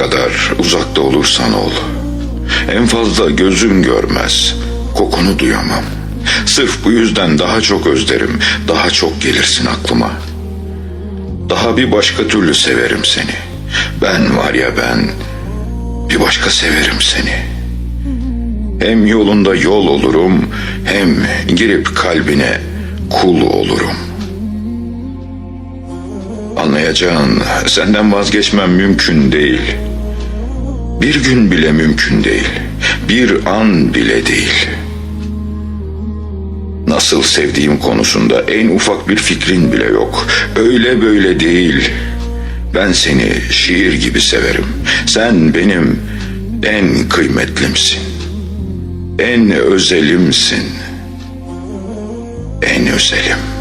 kadar uzakta olursan ol. En fazla gözüm görmez, kokunu duyamam. Sırf bu yüzden daha çok özlerim, daha çok gelirsin aklıma. Daha bir başka türlü severim seni. Ben var ya ben, bir başka severim seni. Hem yolunda yol olurum, hem girip kalbine kul olurum. Anlayacağın, senden vazgeçmem mümkün değil. Bir gün bile mümkün değil. Bir an bile değil. Nasıl sevdiğim konusunda en ufak bir fikrin bile yok. Öyle böyle değil. Ben seni şiir gibi severim. Sen benim en kıymetlimsin. En özelimsin. En özelim.